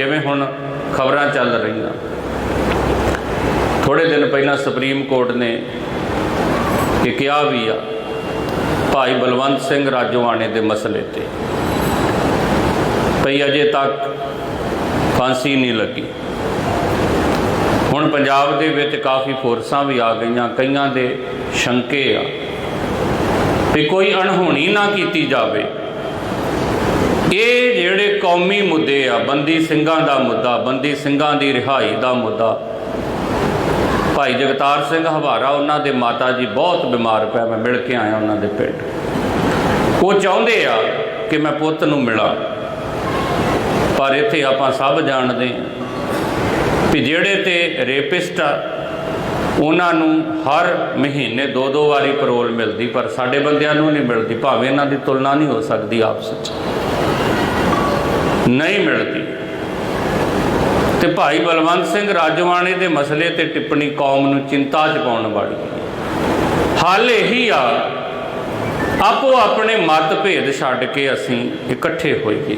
ਜਿਵੇਂ ਹੁਣ ਖਬਰਾਂ ਚੱਲ ਰਹੀਆਂ। ਥੋੜੇ ਦਿਨ ਪਹਿਲਾਂ ਸੁਪਰੀਮ ਕੋਰਟ ਨੇ ਇਹ ਕਿਹਾ ਵੀ ਆ, ਭਾਈ ਬਲਵੰਤ ਸਿੰਘ ਰਾਜੋਆਣੇ ਦੇ ਮਸਲੇ ਤੇ। ਭਈ ਅਜੇ ਤੱਕ ਫਾਂਸੀ ਨਹੀਂ ਲੱਗੀ। ਹੁਣ ਪੰਜਾਬ ਦੇ ਵਿੱਚ ਕਾਫੀ ਫੋਰਸਾਂ ਵੀ ਆ ਗਈਆਂ, ਕਈਆਂ ਦੇ ਸ਼ੰਕੇ ਆ ਵੀ ਕੋਈ ਅਣਹੋਣੀ ਨਾ ਕੀਤੀ ਜਾਵੇ। ਇਹ ਕੌਮੀ ਮੁੱਦੇ ਆ, ਬੰਦੀ ਸਿੰਘਾਂ ਦਾ ਮੁੱਦਾ, ਬੰਦੀ ਸਿੰਘਾਂ ਦੀ ਰਿਹਾਈ ਦਾ ਮੁੱਦਾ। ਭਾਈ ਜਗਤਾਰ ਸਿੰਘ ਹਵਾਰਾ, ਉਹਨਾਂ ਦੇ ਮਾਤਾ ਜੀ ਬਹੁਤ ਬਿਮਾਰ ਪਿਆ, ਮੈਂ ਮਿਲ ਕੇ ਆਇਆ ਉਹਨਾਂ ਦੇ ਪਿੰਡ। ਉਹ ਚਾਹੁੰਦੇ ਆ ਕਿ ਮੈਂ ਪੁੱਤ ਨੂੰ ਮਿਲਾਂ। ਪਰ ਇੱਥੇ ਆਪਾਂ ਸਭ ਜਾਣਦੇ ਹਾਂ ਵੀ ਜਿਹੜੇ ਤੇ ਰੇਪਿਸਟ ਆ, ਉਹਨਾਂ ਨੂੰ ਹਰ ਮਹੀਨੇ ਦੋ ਦੋ ਵਾਰੀ ਪਰੋਲ ਮਿਲਦੀ, ਪਰ ਸਾਡੇ ਬੰਦਿਆਂ ਨੂੰ ਨਹੀਂ ਮਿਲਦੀ। ਭਾਵੇਂ ਇਹਨਾਂ ਦੀ ਤੁਲਨਾ ਨਹੀਂ ਹੋ ਸਕਦੀ ਆਪਸ ਵਿੱਚ। ਨਹੀਂ ਮਿਲਦੀ। ਤੇ ਭਾਈ ਬਲਵੰਤ ਸਿੰਘ ਰਾਜਵਾਣੇ ਦੇ ਮਸਲੇ ਤੇ ਟਿੱਪਣੀ ਕੌਮ ਨੂੰ ਚਿੰਤਾ ਚ ਵਾਲੀ ਹੱਲ ਇਹੀ ਆ ਆਪੋ ਆਪਣੇ ਮਤਭੇਦ ਛੱਡ ਕੇ ਅਸੀਂ ਇਕੱਠੇ ਹੋਈਏ।